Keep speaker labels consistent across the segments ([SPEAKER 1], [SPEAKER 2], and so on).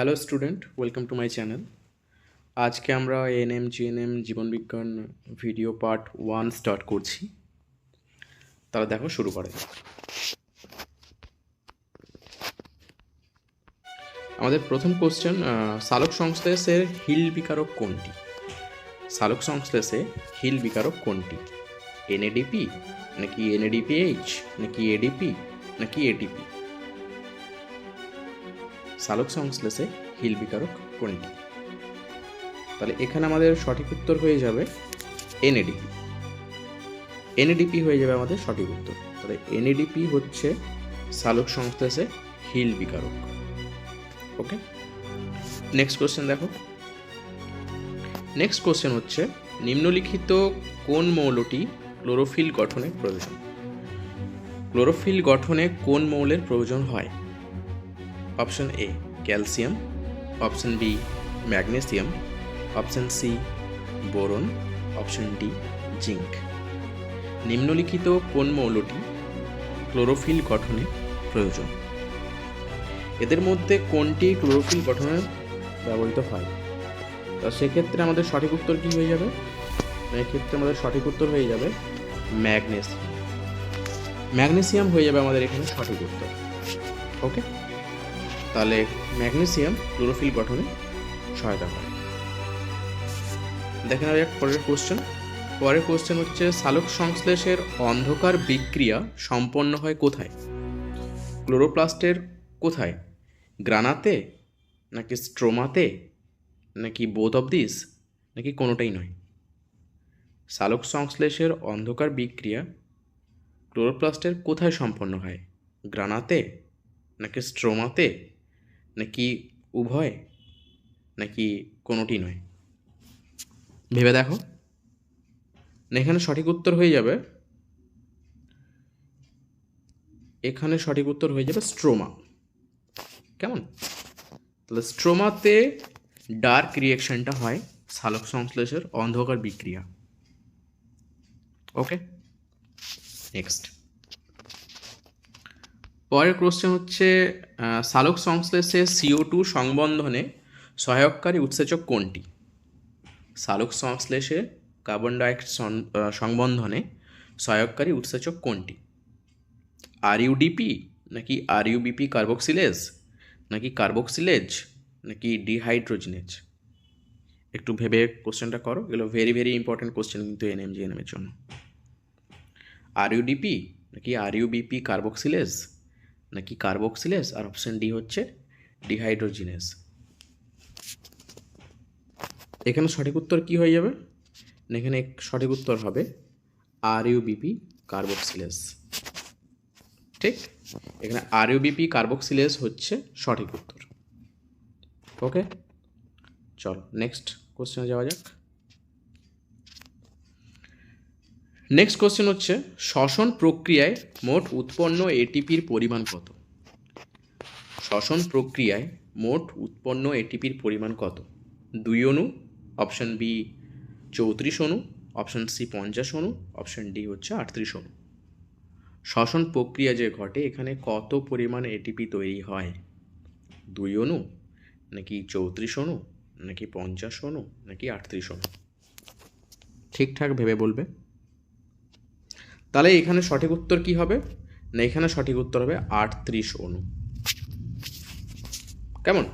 [SPEAKER 1] Hello student, welcome to my channel. আজকে আমরা NM, GNM জীবনবিজ্ঞান ভিডিও পার্ট ওয়ান স্টার্ট করছি। তাহলে দেখো শুরু করে আমাদের প্রথম কোশ্চেন সালোক সংশ্লেষের হিল বিকারক কোনটি? সালোক সংশ্লেষে হিল বিকারক কোনটি? এনএডিপি নাকি এনএডিপিএইচ নাকি এডিপি নাকি এটিপি সালোক সংশ্লেষে হিল বিকারক কোনটি? তাহলে এখানে আমাদের সঠিক উত্তর হয়ে যাবে এনএডিপি। এনএডিপি হয়ে যাবে আমাদের সঠিক উত্তর। তাহলে এনএডিপি হচ্ছে সালোক সংশ্লেষে হিল বিকারক। ওকে? নেক্সট কোশ্চেন দেখো। নেক্সট কোশ্চেন হচ্ছে, নিম্নলিখিত কোন মৌলটি ক্লোরোফিল গঠনে প্রয়োজন? ক্লোরোফিল গঠনে কোন মৌলের প্রয়োজন হয়? Option A calcium, option B magnesium, option C boron, option D zinc. নিম্নলিখিত কোন মৌলটি ক্লোরোফিল গঠনে প্রয়োজন? এদের মধ্যে কোনটি ক্লোরোফিল গঠনে ব্যবহৃত হয়? তো সেক্ষেত্রে আমাদের সঠিক উত্তর কী হয়ে যাবে? এক্ষেত্রে আমাদের সঠিক উত্তর হয়ে যাবে ম্যাগনেসিয়াম। ম্যাগনেসিয়াম হয়ে যাবে আমাদের এখানে সঠিক উত্তর। ওকে? তাহলে ম্যাগনেসিয়াম ক্লোরোফিল গঠনে সহায়তা করে। দেখে নেওয়া এক পরের কোশ্চেন পরের কোশ্চেন হচ্ছে, সালোক সংশ্লেষের অন্ধকার বিক্রিয়া সম্পন্ন হয় কোথায়? ক্লোরোপ্লাস্টের কোথায়? গ্রানাতে? নাকি স্ট্রোমাতে? নাকি বোথ অফ দিস নাকি কোনোটাই নয়? সালোক সংশ্লেষের অন্ধকার বিক্রিয়া ক্লোরোপ্লাস্টের কোথায় সম্পন্ন হয়? গ্রানাতে? নাকি স্ট্রোমাতে? নাকি উভয়? নাকি কোনোটি নয়? ভেবে দেখো। এখানে সঠিক উত্তর হয়ে যাবে। এখানে সঠিক উত্তর হয়ে যাবে স্ট্রোমা। কেমন? তাহলে স্ট্রোমাতে ডার্ক রিয়েকশনটা হয় সালোক সংশ্লেষের অন্ধকার বিক্রিয়া। ওকে? নেক্সট। পরের কোশ্চেন হচ্ছে সালোক সংশ্লেষে সিও টু সংবন্ধনে সহায়ককারী উৎসেচক কোনটি? সালোক সংশ্লেষে কার্বন ডাইঅক্সাইড সংবন্ধনে সহায়ককারী উৎসেচক কোনটি? আর ইউডিপি নাকি আর ইউবিপি কার্বক্সিলেজ নাকি কার্বক্সিলেজ নাকি ডিহাইড্রোজিনেজ একটু ভেবে কোশ্চেনটা করো, এগুলো ভেরি ভেরি ইম্পর্টেন্ট কোশ্চেন কিন্তু এনএম জিএনএমের জন্য। আর ইউডিপি নাকি আর ইউবিপি কার্বক্সিলেজ নাকি কার্বক্সিলেজ আর অপশন ডি হচ্ছে ডিহাইড্রোজিনেস এখানে সঠিক উত্তর কি হয়ে যাবে? এখানে সঠিক উত্তর হবে আর ইউবিপি কার্বক্সিলেজ ঠিক? এখানে আর ইউবিপি কার্বক্সিলেজ হচ্ছে সঠিক উত্তর। ওকে চলো নেক্সট কোশ্চেনে যাওয়া যাক। নেক্সট কোশ্চেন হচ্ছে, শ্বসন প্রক্রিয়ায় মোট উৎপন্ন এটিপির পরিমাণ কত? শ্বসন প্রক্রিয়ায় মোট উৎপন্ন এটিপির পরিমাণ কত? দুই অণু অপশন বি চৌত্রিশ অণু অপশন সি পঞ্চাশ অণু অপশন ডি হচ্ছে আটত্রিশ অণু। শ্বসন প্রক্রিয়া যে ঘটে, এখানে কত পরিমাণ এটিপি তৈরি হয়? দুই অণু, নাকি চৌত্রিশ অণু, নাকি পঞ্চাশ অণু, নাকি আটত্রিশ অণু? ঠিকঠাক ভেবে বলবে। তাহলে এখানে সঠিক উত্তর কি হবে? না, এখানে সঠিক উত্তর হবে আটত্রিশ অণু কেমন?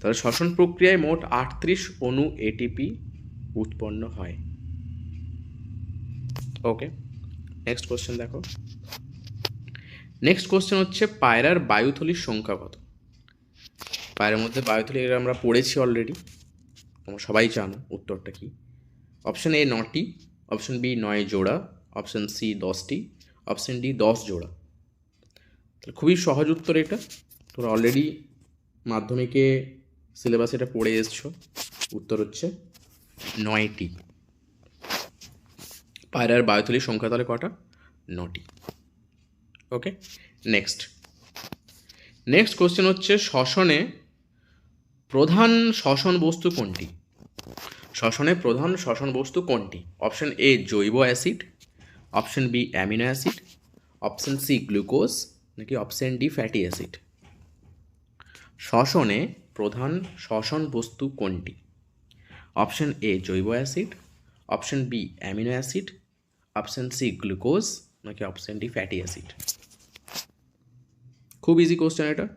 [SPEAKER 1] তাহলে শ্বসন প্রক্রিয়ায় মোট আটত্রিশ অণু এটিপি উৎপন্ন হয়। ওকে নেক্সট কোশ্চেন দেখো। নেক্সট কোশ্চেন হচ্ছে পায়রার বায়ুথলির সংখ্যা কত? পায়রার মধ্যে বায়ুথলি আমরা পড়েছি অলরেডি তোমরা সবাই জানো উত্তরটা কি। অপশন এ নটি অপশন বি নয় জোড়া অপশন সি দশটি, অপশন ডি দশ জোড়া। তাহলে খুবই সহজ উত্তর এটা। তোমরা অলরেডি মাধ্যমিকে সিলেবাস এটা পড়ে এসছো। উত্তর হচ্ছে নয়টি। পায়রার বায়ুথলির সংখ্যা তাহলে কটা? নটি। ওকে নেক্সট নেক্সট কোশ্চেন হচ্ছে শ্বসনে প্রধান শ্বসন বস্তু কোনটি? শ্বসনে প্রধান শ্বসন বস্তু কোনটি? অপশন এ জৈব acid option B amino acid option C glucose নাকি অপশন ডি ফ্যাটি অ্যাসিড শ্বসনে প্রধান শ্বসন বস্তু কোনটি? অপশন এ জৈব acid option B amino acid option C glucose নাকি অপশন ডি ফ্যাটি অ্যাসিড খুব ইজি কোশ্চেন এটা।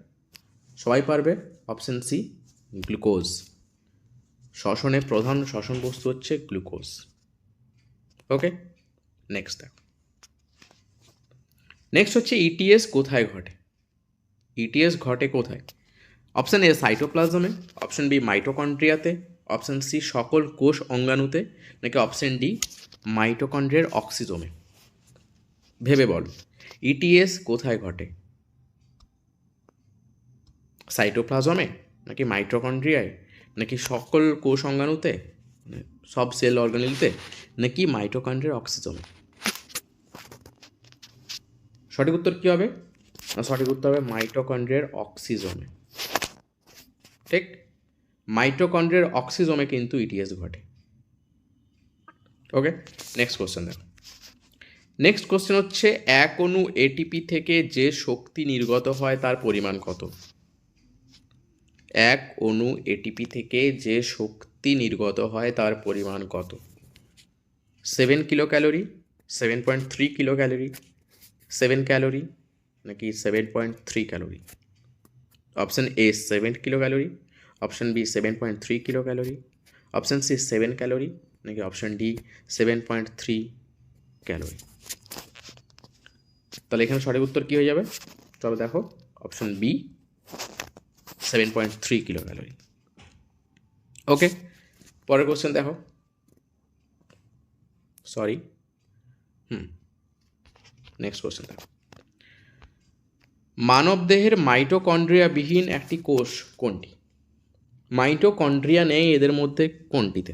[SPEAKER 1] সবাই পারবে? অপশন সি গ্লুকোজ শ্বসনে প্রধান শ্বসন বস্তু হচ্ছে গ্লুকোজ ওকে নেক্সট দেখো নেক্সট হচ্ছে ইটিএস কোথায় ঘটে? ইটিএস ঘটে কোথায়? Option A. সাইটোপ্লাজমে অপশান বি মাইটোকন্ড্রিয়াতে অপশান সি সকল কোষ অঙ্গাণুতে। নাকি অপশান ডি মাইটোকন্ড্রিয়ার অক্সিজমে ভেবে বল ইটিএস কোথায় ঘটে? সাইটোপ্লাজমে নাকি মাইটোকন্ড্রিয়ায় নাকি সকল কোষ অঙ্গাণুতে? সব সেল অর্গানিলতে নাকি মাইটোকন্ড্রিয়ার অক্সিজমে সঠিক উত্তর কী হবে? সঠিক উত্তর হবে মাইটোকন্ড্রিয়ার অক্সিজমে। ঠিক? মাইটোকন্ড্রিয়ার অক্সিজমে কিন্তু ইটিএস ঘটে। ওকে নেক্সট কোশ্চেন দেখো। নেক্সট কোশ্চেন হচ্ছে, এক অণু এটিপি থেকে যে শক্তি নির্গত হয় তার পরিমাণ কত? এক অণু এটিপি থেকে যে শক্তি নির্গত হয় তার পরিমাণ কত? Seven kilo calorie seven point three kilo calorie seven calorie নাকি seven point three calorie option A seven kilo calorie option B seven point three kilo calorie option C seven calorie নাকি option D seven point three calorie তাহলে এখানে সঠিক উত্তর কী হয়ে যাবে? চলো দেখো option B seven point three kilo calorie okay পরের কোশ্চেন দেখো. সরি হুম নেক্সট কোশ্চেন দেখো মানবদেহের মাইটোকন্ড্রিয়াবিহীন একটি কোষ কোনটি? মাইটোকন্ড্রিয়া নেই এদের মধ্যে কোনটিতে?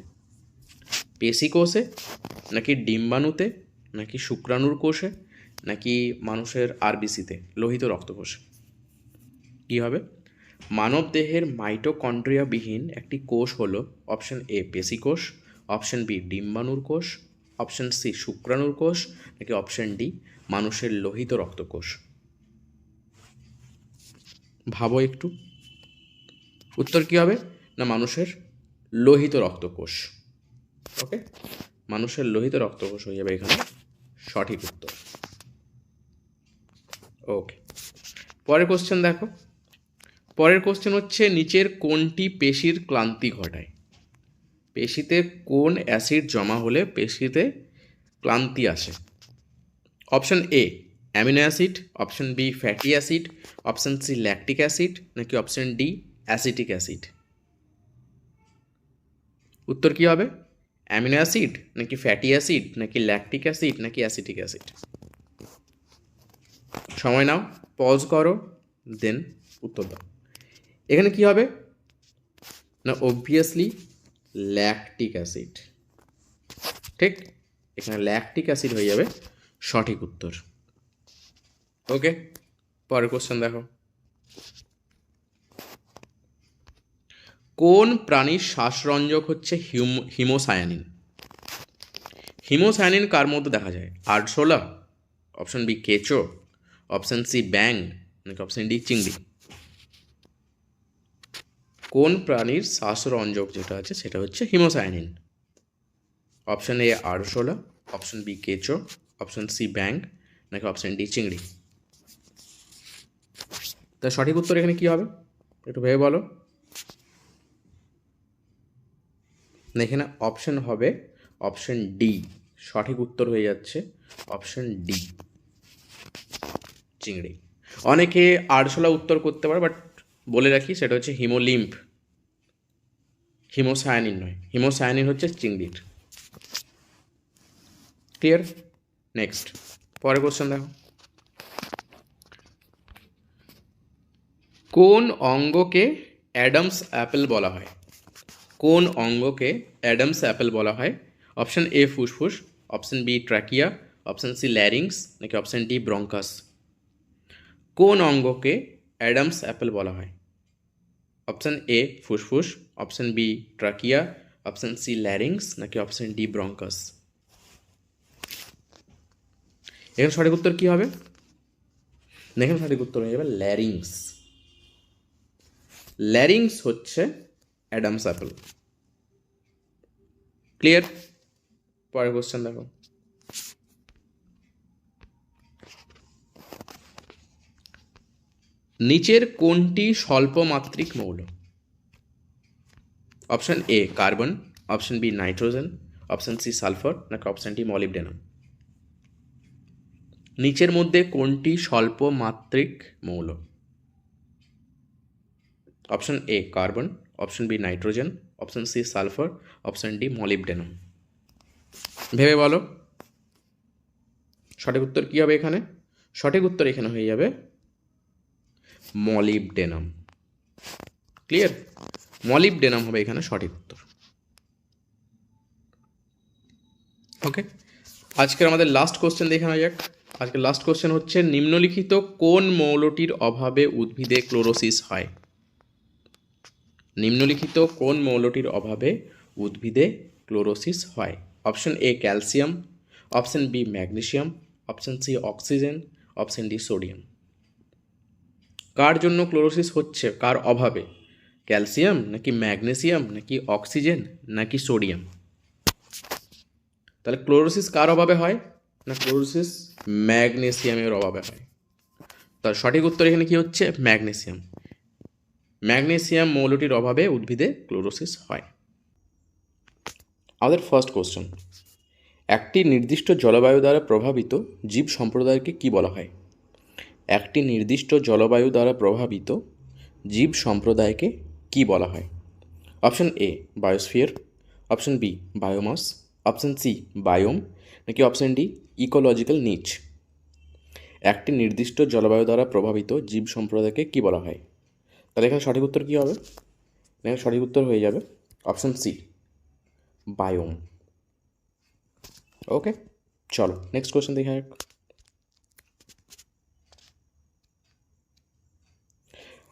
[SPEAKER 1] পেশি কোষে, নাকি ডিম্বাণুতে, নাকি শুক্রাণুর কোষে, নাকি মানুষের আরবিসিতে, লোহিত রক্তকোষে কী হবে? মানবদেহের মাইটোকন্ড্রিয়াবিহীন একটি কোষ হল অপশন এ পেশি কোষ অপশন বি ডিম্বাণুর কোষ অপশন সি শুক্রাণুর কোষ, নাকি অপশন ডি মানুষের লোহিত রক্তকোষ। ভাবো একটু। উত্তর কী হবে? না, মানুষের লোহিত রক্তকোষ। ওকে মানুষের লোহিত রক্তকোষ হয়ে যাবে এখানে। সঠিক উত্তর। ওকে পরের কোশ্চেন দেখো। পরের কোশ্চেন হচ্ছে, নিচের কোনটি পেশির ক্লান্তি ঘটায়? পেশিতে কোন অ্যাসিড জমা হলে পেশিতে ক্লান্তি আসে? Option A amino acid option B fatty acid option C lactic acid নাকি অপশন ডি অ্যাসিটিক অ্যাসিড উত্তর কী হবে? অ্যামিনো অ্যাসিড নাকি ফ্যাটি অ্যাসিড নাকি ল্যাকটিক অ্যাসিড নাকি অ্যাসিটিক অ্যাসিড সময় নাও পজ করো দেন উত্তর দাও। এখানে কি হবে? না অবভিয়াসলি ল্যাকটিক অ্যাসিড ঠিক? এখানে ল্যাকটিক অ্যাসিড হয়ে যাবে। সঠিক উত্তর। ওকে পরের কোশ্চেন দেখো। কোন প্রাণীর শ্বাসরঞ্জক হচ্ছে হিম, হিমোসায়ানিন? হিমোসায়ানিন কার মধ্যে দেখা যায়? আরশোলা অপশন বি কেচো অপশন সি ব্যাং নাকি অপশন ডি চিংড়ি? কোন প্রাণীর শ্বাসরঞ্জক যেটা আছে, সেটা হচ্ছে হিমোসায়ানিন? অপশন এ আরশোলা অপশন বি কেচো অপশন সি ব্যাং নাকি অপশন ডি চিংড়ি? তা সঠিক উত্তর এখানে কি হবে? একটু ভেবে বলো। না, এখানে অপশন হবে অপশন ডি সঠিক উত্তর হয়ে যাচ্ছে অপশন ডি চিংড়ি। অনেকে আরশোলা উত্তর করতে পারে বাট বলে রাখি সেটা হচ্ছে হিমোলিম্ফ। হিমোসায়ানিন নয়। হিমোসায়ানিন হচ্ছে চিংড়ির। ক্লিয়ার নেক্সট পরের কোশ্চেন দেখো। কোন অঙ্গকে অ্যাডামস অ্যাপেল বলা হয়? কোন অঙ্গকে অ্যাডামস অ্যাপেল বলা হয়? অপশন এ ফুসফুস, option B trachea option C larynx, নাকি অপশন ডি ব্রঙ্কাস? কোন অঙ্গকে অ্যাডামস অ্যাপেল বলা হয়? অপশন এ ফুসফুস, option B trachea, option C larynx, নাকি অপশন ডি ব্রঙ্কাস? এখানে সঠিক উত্তর কী হবে? এখানে সঠিক উত্তর হয়ে যাবে ল্যারিংস ল্যারিংস হচ্ছে অ্যাডামস অ্যাপেল। ক্লিয়ার? পরের কোশ্চেন দেখো। নিচের কোনটি স্বল্পমাত্রিক মৌল? Option A carbon, option B nitrogen, option C sulphur, নাকি অপশন ডি মলিবডেনাম? নিচের মধ্যে কোনটি স্বল্প মাত্রিক মৌল? Option A carbon, option B nitrogen, option C sulphur, option D molybdenum ভেবে বলো। সঠিক উত্তর কী হবে এখানে? সঠিক উত্তর এখানে হয়ে যাবে মলিবডেনাম ক্লিয়ার মলিবডেনাম হবে এখানে সঠিক উত্তর। ওকে আজকের আমাদের লাস্ট কোশ্চেন দেখে নেওয়া যাক। আজকের লাস্ট কোশ্চেন হচ্ছে, নিম্নলিখিত কোন মৌলটির অভাবে উদ্ভিদে ক্লোরোসিস হয়? নিম্নলিখিত কোন মৌলটির অভাবে উদ্ভিদে ক্লোরোসিস হয়? Option A calcium, option B magnesium option C oxygen, option D sodium. কার জন্য ক্লোরোসিস হচ্ছে? কার অভাবে? ক্যালসিয়াম, নাকি ম্যাগনেসিয়াম, নাকি অক্সিজেন, নাকি সোডিয়াম? তাহলে ক্লোরোসিস কার অভাবে হয়? ক্লোরোসিস ম্যাগনেসিয়ামের অভাবে হয়। তার সঠিক উত্তর এখানে কি হচ্ছে? ম্যাগনেসিয়াম। ম্যাগনেসিয়াম মৌলটির অভাবে উদ্ভিদে ক্লোরোসিস হয়। আমাদের ফার্স্ট কোশ্চেন একটি নির্দিষ্ট জলবায়ু দ্বারা প্রভাবিত জীব সম্প্রদায়কে কি বলা হয়? একটি নির্দিষ্ট জলবায়ু দ্বারা প্রভাবিত জীব সম্প্রদায়কে কি বলা হয়? Option A biosphere option B biomass option C biome নাকি অপশন ডি ইকোলজিক্যাল নিচ। একটি নির্দিষ্ট জলবায়ু দ্বারা প্রভাবিত জীব সম্প্রদায়কে কি বলা হয়? তাহলে এখানে সঠিক উত্তর কী হবে? এখানে সঠিক উত্তর হয়ে যাবে অপশন সি, বায়োম। ওকে, চলো নেক্সট কোয়েশ্চেন দেখে যাক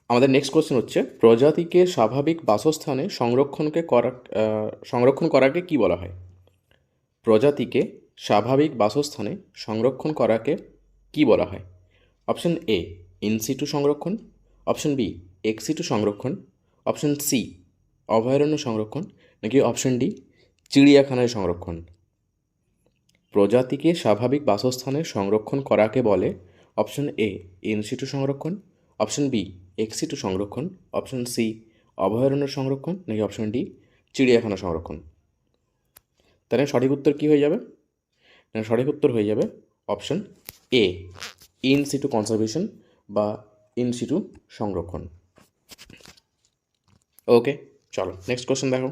[SPEAKER 1] আমাদের নেক্সট কোশ্চেন হচ্ছে, প্রজাতিকে স্বাভাবিক বাসস্থানে সংরক্ষণকে করা সংরক্ষণ করাকে কি বলা হয়? প্রজাতিকে স্বাভাবিক বাসস্থানে সংরক্ষণ করাকে কি বলা হয়? অপশন এ ইনসিটু সংরক্ষণ। অপশন বি এক্সিটু সংরক্ষণ। অপশন সি অভয়ারণ্য সংরক্ষণ। নাকি অপশন ডি চিড়িয়াখানায় সংরক্ষণ। প্রজাতিকে স্বাভাবিক বাসস্থানে সংরক্ষণ করাকে বলে অপশন এ ইনসিটু সংরক্ষণ। অপশন বি এক্সিটু সংরক্ষণ। অপশন সি অভয়ারণ্য সংরক্ষণ। নাকি অপশন ডি চিড়িয়াখানা সংরক্ষণ। তাহলে সঠিক উত্তর কী হয়ে যাবে? সঠিক উত্তর হয়ে যাবে option A in situ conservation বা ইন সিটু সংরক্ষণ। ওকে চলো নেক্সট কোশ্চেন দেখো।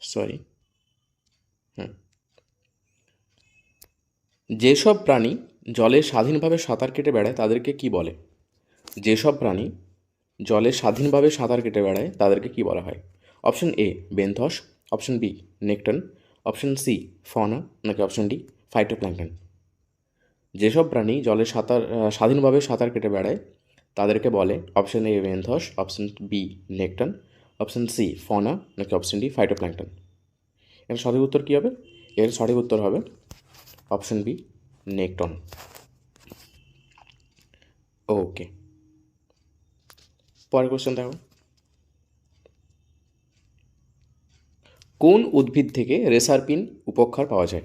[SPEAKER 1] Sorry hmm. যেসব প্রাণী জলে স্বাধীনভাবে সাঁতার কেটে বেড়ায়, তাদেরকে কি বলে? যেসব প্রাণী জলে স্বাধীনভাবে সাঁতার কেটে বেড়ায়, তাদেরকে কি বলা হয়? Option A benthos option B nekton option C fauna নাকি অপশন ডি ফাইটোপ্ল্যাঙ্কটন যেসব প্রাণী জলে সাঁতার স্বাধীনভাবে সাঁতার কেটে বেড়ায়, তাদেরকে বলে option A benthos option B nekton option C fauna নাকি অপশন ডি ফাইটোপ্ল্যাঙ্কটন এর সঠিক উত্তর কী হবে? এর সঠিক উত্তর হবে অপশন বি নেকটন ওকে পরের কোশ্চেন দেখো। কোন উদ্ভিদ থেকে রেসারপিন উপক্ষার পাওয়া যায়?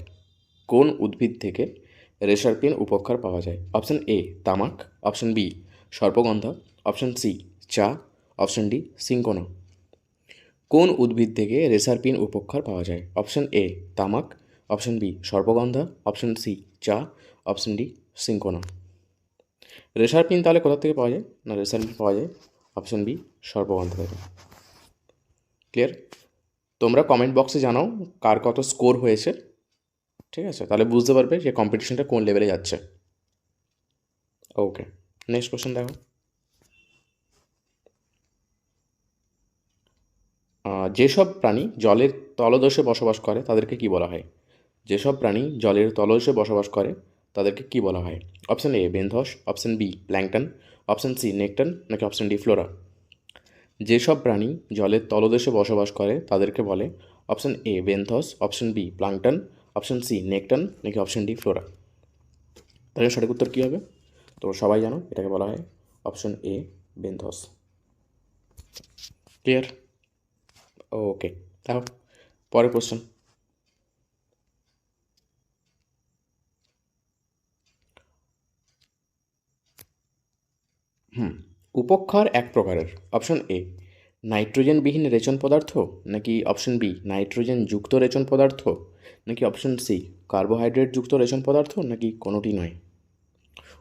[SPEAKER 1] কোন উদ্ভিদ থেকে রেসারপিন উপক্ষার পাওয়া যায়? অপশন এ, তামাক। অপশন বি, সর্পগন্ধা। অপশন সি, চা। অপশন ডি সিঙ্কোনা কোন উদ্ভিদ থেকে রেসারপিন উপক্ষার পাওয়া যায়? অপশন এ, তামাক। অপশন বি, সর্পগন্ধা। অপশন সি, চা। অপশন ডি সিঙ্কোনা রেসারপিন তাহলে কোথা থেকে পাওয়া যায়? না রেসারপিন পাওয়া যায়? অপশন বি, সর্পগন্ধা থেকে। ক্লিয়ার? তোমরা কমেন্ট বক্সে জানাও কার কত স্কোর হয়েছে। ঠিক আছে? তাহলে বুঝতে পারবে যে কম্পিটিশনটা কোন লেভেলে যাচ্ছে। ওকে নেক্সট কোশ্চেন দেখো। যেসব প্রাণী জলের তলদেশে বসবাস করে, তাদেরকে কি বলা হয়? যেসব প্রাণী জলের তলদেশে বসবাস করে, তাদেরকে কি বলা হয়? Option A benthos option B plankton option C nekton, নাকি অপশন ডি ফ্লোরা? যেসব প্রাণী জলের তলদেশে বসবাস করে তাদেরকে বলে option A benthos, option B plankton, option C nekton নাকি অপশন ডি ফ্লোরা। তাহলে সঠিক উত্তর কী হবে? তো সবাই জানো, এটাকে বলা হয় option A benthos. Clear okay দেখো পরের কোশ্চেন হুম উপক্ষার এক প্রকারের। অপশন এ, নাইট্রোজেনবিহীন রেচন পদার্থ, নাকি অপশন বি নাইট্রোজেন যুক্ত রেচন পদার্থ, নাকি অপশন সি কার্বোহাইড্রেট যুক্ত রেচন পদার্থ, নাকি কোনোটি নয়?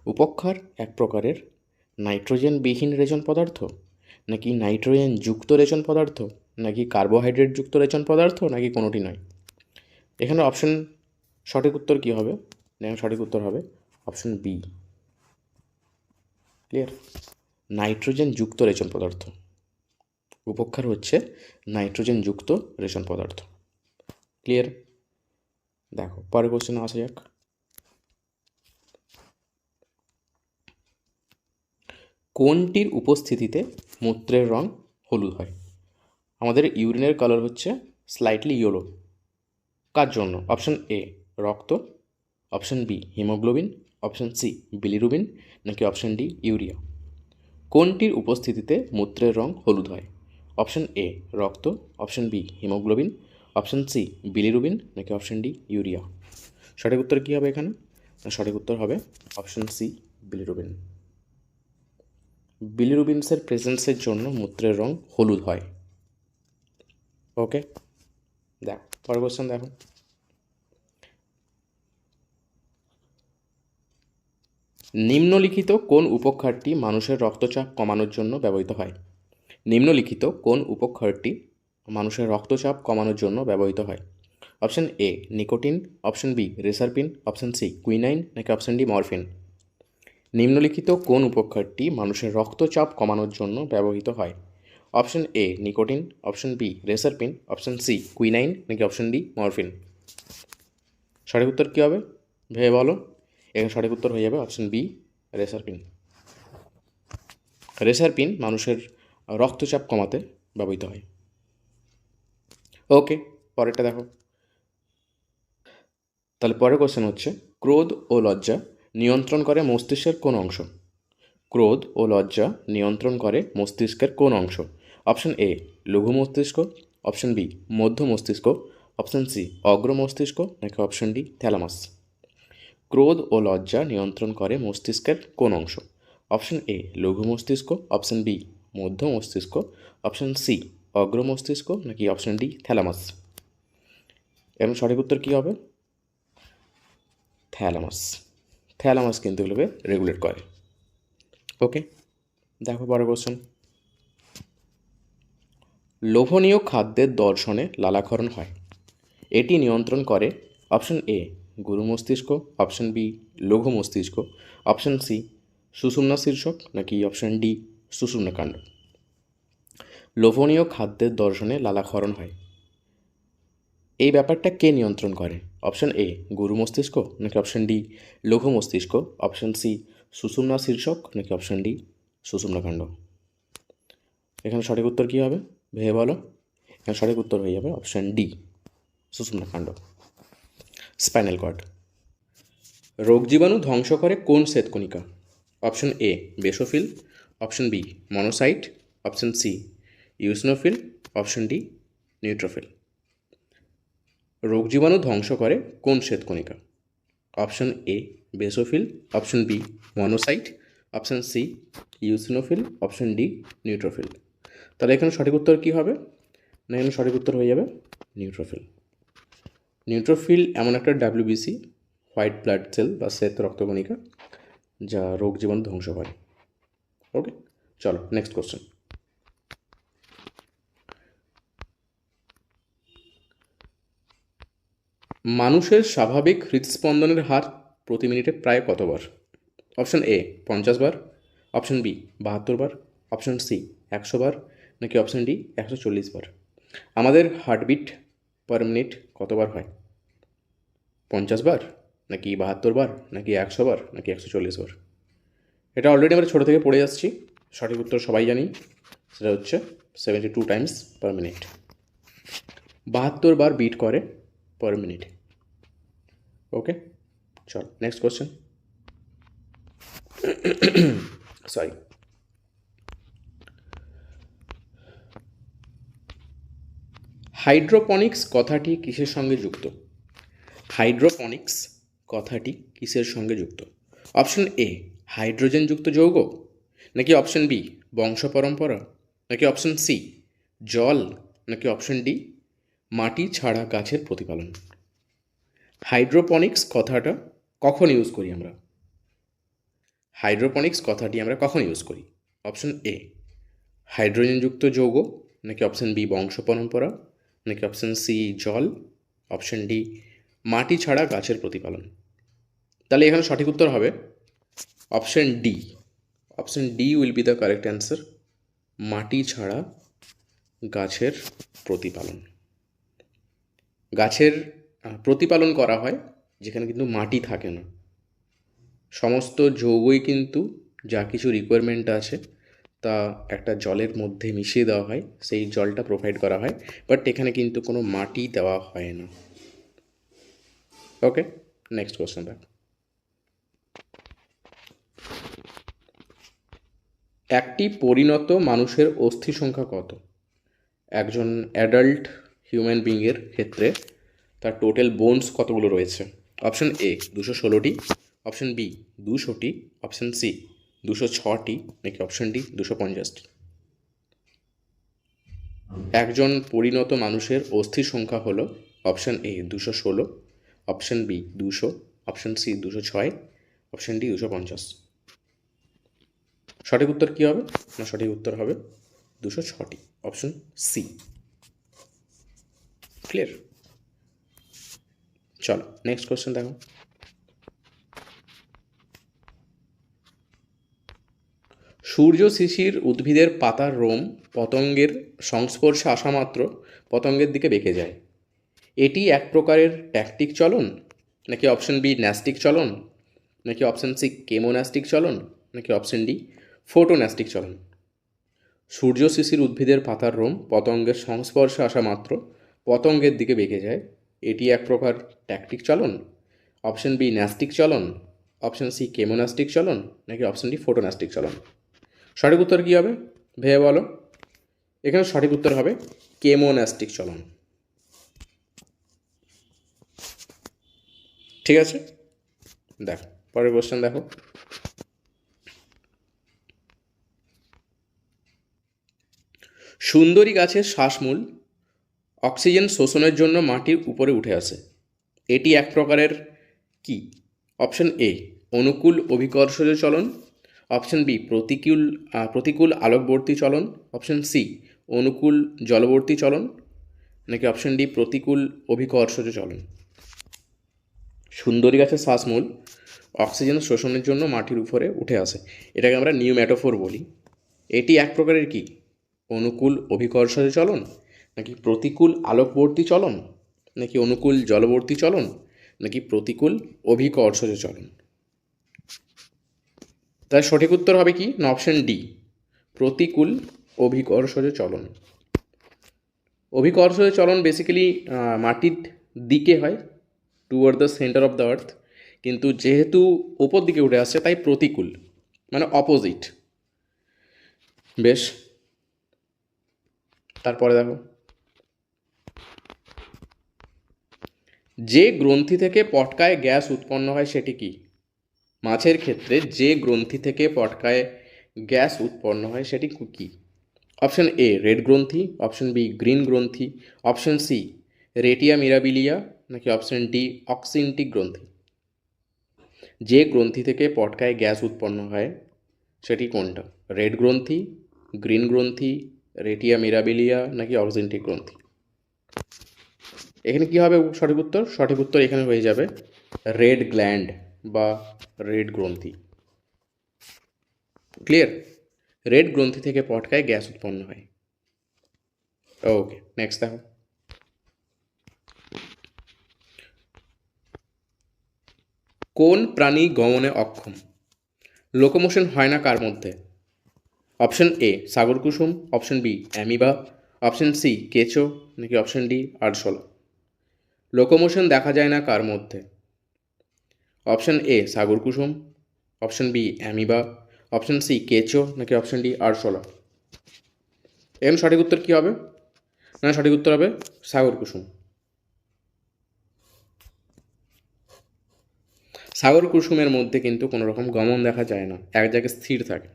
[SPEAKER 1] উপক্ষার এক প্রকারের, নাইট্রোজেনবিহীন রেচন পদার্থ, নাকি নাইট্রোজেন যুক্ত রেচন পদার্থ, নাকি কার্বোহাইড্রেট যুক্ত রেচন পদার্থ, নাকি কোনোটি নয়? এখানে অপশন সঠিক উত্তর কী হবে? সঠিক উত্তর হবে অপশন বি। ক্লিয়ার? নাইট্রোজেন যুক্ত রেচন পদার্থ। উপক্ষার হচ্ছে নাইট্রোজেন যুক্ত রেশন পদার্থ। ক্লিয়ার দেখো, পরের কোশ্চেন আসা যাক। কোনটির উপস্থিতিতে মূত্রের রং হলুদ হয়? আমাদের ইউরিনের কালার হচ্ছে স্লাইটলি ইয়েলো কার জন্য? অপশন এ রক্ত। Option B haemoglobin option C bilirubin নাকি অপশন ডি ইউরিয়া কোনটির উপস্থিতিতে মূত্রের রং হলুদ হয়? অপশন এ, রক্ত। Option B, haemoglobin. Option C, bilirubin নাকি অপশন ডি, ইউরিয়া? সঠিক উত্তর কী হবে এখানে? সঠিক উত্তর হবে অপশন সি, বিলিরুবিন। বিলিরুবিনসের প্রেজেন্সের জন্য মূত্রের রং হলুদ হয়। ওকে? দেখো, পরের কোশ্চেন দেখো। নিম্নলিখিত কোন উপক্ষারটি মানুষের রক্তচাপ কমানোর জন্য ব্যবহৃত হয়? নিম্নলিখিত কোন উপক্ষারটি মানুষের রক্তচাপ কমানোর জন্য ব্যবহৃত হয়? Option A, nicotine. Option B, reserpine. Option C, quinine, নাকি অপশন ডি, মরফিন? নিম্নলিখিত কোন উপক্ষারটি মানুষের রক্তচাপ কমানোর জন্য ব্যবহৃত হয়? Option A, nicotine. Option B, reserpine. Option C, quinine, নাকি অপশন ডি, মরফিন? সঠিক উত্তর কী হবে? ভেবে বলো। এখানে সঠিক উত্তর হয়ে যাবে option B reserpine reserpine মানুষের রক্তচাপ কমাতে ব্যবহৃত হয়। ওকে পরেরটা দেখো। তাহলে পরের কোশ্চেন হচ্ছে, ক্রোধ ও লজ্জা নিয়ন্ত্রণ করে মস্তিষ্কের কোন অংশ? ক্রোধ ও লজ্জা নিয়ন্ত্রণ করে মস্তিষ্কের কোন অংশ? অপশন এ লঘু মস্তিষ্ক। অপশন বি মধ্য মস্তিষ্ক। অপশন সি অগ্র মস্তিষ্ক। নাকি অপশন ডি থ্যালামাস ক্রোধ ও লজ্জা নিয়ন্ত্রণ করে মস্তিষ্কের কোন অংশ? অপশন এ, লঘু মস্তিষ্ক। অপশন বি, মধ্য মস্তিষ্ক। অপশন সি, অগ্র মস্তিষ্ক নাকি অপশন ডি, থ্যালামাস? এবং সঠিক উত্তর কী হবে? থ্যালামাস। থ্যালামাস কিন্তু এগুলোকে রেগুলেট করে। ওকে, দেখো বড় কোশ্চেন লোভনীয় খাদ্যের দর্শনে লালাক্ষরণ হয়। এটি নিয়ন্ত্রণ করে। অপশন এ গুরু মস্তিষ্ক অপশন বি লঘু মস্তিষ্ক অপশন সি সুষুম্না শীর্ষক, নাকি অপশন ডি সুষুম্নাকাণ্ড লোভনীয় খাদ্যের দর্শনে লালাক্ষরণ হয়। এই ব্যাপারটা কে নিয়ন্ত্রণ করে? অপশন এ গুরু মস্তিষ্ক, নাকি অপশন ডি লঘু মস্তিষ্ক অপশন সি সুষুম্না শীর্ষক, নাকি অপশন ডি সুষুম্নাকাণ্ড এখানে সঠিক উত্তর কী হবে? ভেবে বলো। এখানে সঠিক উত্তর হয়ে যাবে অপশন ডি সুষুম্নাকাণ্ড স্পাইনাল কর্ড রোগ জীবাণু ধ্বংস করে কোন শ্বেতকণিকা option A, basophil. Option B, monocyte. Option C, eosinophil. Option D, neutrophil. রোগ জীবাণু ধ্বংস করে কোন শ্বেতকণিকা option A, basophil. Option B, monocyte. Option C, eosinophil. Option D, neutrophil. তাহলে এখানে সঠিক উত্তর কী হবে? না, এখানে সঠিক উত্তর হয়ে যাবে নিউট্রোফিল। নিউট্রোফিল এমন একটা ডাব্লিউবিসি হোয়াইট ব্লাড সেল বা শ্বেত রক্তকণিকা, যা রোগ জীবাণু ধ্বংস করে। ওকে চলো নেক্সট কোশ্চেন মানুষের স্বাভাবিক হৃদস্পন্দনের হার প্রতি মিনিটে প্রায় কতবার? অপশন এ পঞ্চাশ বার। অপশন বি বাহাত্তর বার। অপশন সি একশো বার। নাকি অপশন ডি একশো চল্লিশ বার? আমাদের হার্টবিট পার মিনিট কতবার হয়? পঞ্চাশ বার? নাকি বাহাত্তর বার? নাকি একশো বার? নাকি একশো চল্লিশ বার? এটা অলরেডি আমরা ছোটো থেকে পড়ে যাচ্ছি। সঠিক উত্তর সবাই জানি সেটা হচ্ছে seventy two times per minute বাহাত্তর বার বিট করে পার মিনিট ওকে চল নেক্সট কোশ্চেন সরি হাইড্রোপনিক্স কথাটি কিসের সঙ্গে যুক্ত? হাইড্রোপনিক্স কথাটি কিসের সঙ্গে যুক্ত? অপশন এ, হাইড্রোজেনযুক্ত যৌগ। নাকি অপশন বি বংশ পরম্পরা নাকি অপশন সি, জল? নাকি অপশন ডি, মাটি ছাড়া গাছের প্রতিপালন? হাইড্রোপনিক্স কথাটা কখন ইউজ করি আমরা? হাইড্রোপনিক্স কথাটি আমরা কখন ইউজ করি? অপশন এ, হাইড্রোজেনযুক্ত যৌগ? নাকি অপশন বি বংশ পরম্পরা নাকি অপশন সি জল? অপশন ডি মাটি ছাড়া গাছের প্রতিপালন। তাহলে এখানে সঠিক উত্তর হবে option D option D will be the correct answer মাটি ছাড়া গাছের প্রতিপালন। গাছের প্রতিপালন করা হয় যেখানে কিন্তু মাটি থাকে না। সমস্ত যৌগই কিন্তু যা কিছু রিকোয়ারমেন্ট আছে তা একটা জলের মধ্যে মিশিয়ে দেওয়া হয়, সেই জলটা প্রোভাইড করা হয় বাট এখানে কিন্তু কোনো মাটি দেওয়া হয় না। ওকে নেক্সট কোশ্চেন দেখ একটি পরিণত মানুষের অস্থি সংখ্যা কত? একজন অ্যাডাল্ট হিউম্যান বিংয়ের ক্ষেত্রে তার টোটাল বোনস কতগুলো রয়েছে? অপশন এ দুশো ষোলোটি অপশন বি দুশোটি অপশন সি দুশো ছটি নাকি অপশন ডি দুশো পঞ্চাশটি। একজন পরিণত মানুষের অস্থির সংখ্যা হলো অপশন এ দুশো ষোলো অপশন বি দুশো অপশন সি দুশো ছয় অপশন ডি দুশো পঞ্চাশ। সঠিক উত্তর কী হবে? না সঠিক উত্তর হবে দুশো ছটি অপশন সি ক্লিয়ার চলো নেক্সট কোশ্চেন দেখো। সূর্য শিশির উদ্ভিদের পাতার রোম পতঙ্গের সংস্পর্শে আসা মাত্র পতঙ্গের দিকে বেঁকে যায়। এটি এক প্রকারের ট্যাকটিক চলন? নাকি অপশন বি ন্যাস্টিক চলন? নাকি অপশন সি কেমোন্যাস্টিক চলন? নাকি অপশন ডি ফোটোন্যাস্টিক চলন? সূর্য শিশির উদ্ভিদের পাতার রোম পতঙ্গের সংস্পর্শে আসা মাত্র পতঙ্গের দিকে বেঁকে যায়। এটি এক প্রকার ট্যাকটিক চলন? অপশন বি ন্যাস্টিক চলন? অপশন সি কেমোন্যাস্টিক চলন? নাকি অপশন ডি ফোটোন্যাস্টিক চলন? সঠিক উত্তর কী হবে? ভেবে বলো। এখানে সঠিক উত্তর হবে কেমোন্যাস্টিক চলন। ঠিক আছে? দেখো, পরের কোশ্চেন দেখো। সুন্দরী গাছের শ্বাসমূল অক্সিজেন শোষণের জন্য মাটির উপরে উঠে আসে। এটি এক প্রকারের কি? অপশন এ অনুকূল অভিকর্ষজ চলন। অপশন বি, প্রতিকূল প্রতিকূল আলোকবর্তী চলন। অপশন সি, অনুকূল জলবর্তী চলন। নাকি অপশন ডি, প্রতিকূল অভিকর্ষজ চলন। সুন্দরী গাছের শ্বাসমূল অক্সিজেন শোষণের জন্য মাটির উপরে উঠে আসে। এটাকে আমরা নিউ ম্যাটোফোর বলি। এটি এক প্রকারের কি? অনুকূল অভিকর্ষজ চলন? নাকি প্রতিকূল আলোকবর্তী চলন? নাকি অনুকূল জলবর্তী চলন? নাকি প্রতিকূল অভিকর্ষজ চলন? তার সঠিক উত্তর হবে কি? না অপশন ডি প্রতিকূল অভিকর্ষজ চলন। অভিকর্ষজ চলন বেসিক্যালি মাটির দিকে হয় toward the centre of the earth কিন্তু যেহেতু ওপর দিকে উঠে আসছে, তাই প্রতিকূল মানে অপোজিট বেশ। তারপরে দেখো। যে গ্রন্থি থেকে পটকায় গ্যাস উৎপন্ন হয়, সেটি কি? মাছের ক্ষেত্রে যে গ্রন্থি থেকে পটকায় গ্যাস উৎপন্ন হয়, সেটি কি অপশন এ রেড গ্রন্থি, অপশন বি গ্রিন গ্রন্থি, অপশন সি রেটিয়া মিরাবিলিয়া, নাকি অপশন ডি অক্সিনটিক গ্রন্থি? যে গ্রন্থি থেকে পটকায় গ্যাস উৎপন্ন হয়, সেটি কোনটা? রেড গ্রন্থি, গ্রিন গ্রন্থি, রেটিয়া মিরাবিলিয়া, নাকি অক্সিনটিক গ্রন্থি? এখানে কি হবে সঠিক উত্তর? সঠিক উত্তর এখানে হয়ে যাবে রেড গ্ল্যান্ড। বা রেড গ্রন্থি। ক্লিয়ার রেড গ্রন্থি থেকে পটকায় গ্যাস উৎপন্ন হয়। ওকে নেক্সট দেখো। কোন প্রাণী গমনে অক্ষম? লোকোমোশন হয় না কার মধ্যে? অপশন এ সাগর কুসুম। Option B amoeba. Option C কেচো। নাকি অপশন ডি আরশোলা। লোকোমোশন দেখা যায় না কার মধ্যে? অপশন এ সাগর কুসুম option B amoeba option C কেচো নাকি অপশান ডি আরশোলা এখানে সঠিক উত্তর কী হবে? না, সঠিক উত্তর হবে সাগর কুসুম সাগর কুসুমের মধ্যে কিন্তু কোনো রকম গমন দেখা যায় না। এক জায়গায় স্থির থাকে।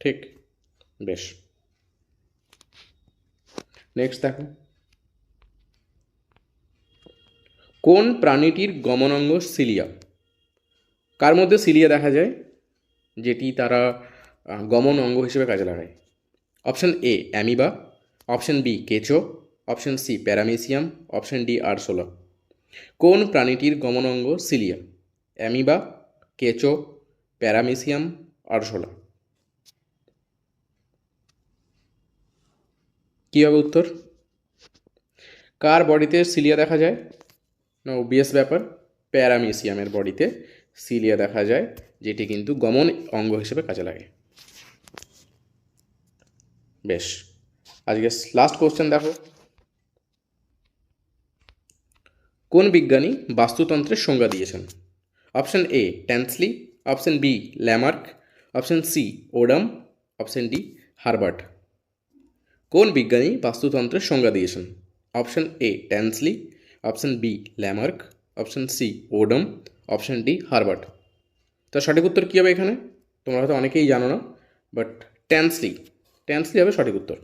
[SPEAKER 1] ঠিক? বেশ। নেক্সট দেখো। কোন প্রাণীটির গমনাঙ্গ সিলিয়া? কার মধ্যে সিলিয়া দেখা যায়? যেটি তারা গমন অঙ্গ হিসেবে কাজে লাগায়। Option A, amoeba. Option B, কেচো। Option C, paramecium. Option D আরশোলা কোন প্রাণীটির গমন অঙ্গ সিলিয়া? অ্যামিবা, কেচো, প্যারামেসিয়াম আরশোলা কী হবে উত্তর? কার বডিতে সিলিয়া দেখা যায়? ওবিএস ব্যাপার, প্যারামেসিয়ামের বডিতে সিলিয়া দেখা যায়, যেটি কিন্তু গমন অঙ্গ হিসেবে কাজে লাগে। বেশ আজকে লাস্ট কোশ্চেন দেখো। কোন বিজ্ঞানী বাস্তুতন্ত্রের সংজ্ঞা দিয়েছেন? Option A Tansley option B Lamarck option C Odum option D Herbert কোন বিজ্ঞানী বাস্তুতন্ত্রের সংজ্ঞা দিয়েছেন? Option A Tansley option B, Lamarck, option C, Odum, option D Herbert তো সঠিক উত্তর কী হবে এখানে? তোমরা হয়তো অনেকেই জানো না, বাট ট্যান্সলি ট্যান্সলি হবে সঠিক উত্তর।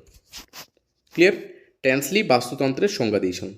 [SPEAKER 1] ক্লিয়ার? ট্যান্সলি বাস্তুতন্ত্রের সংজ্ঞা দিয়েছেন।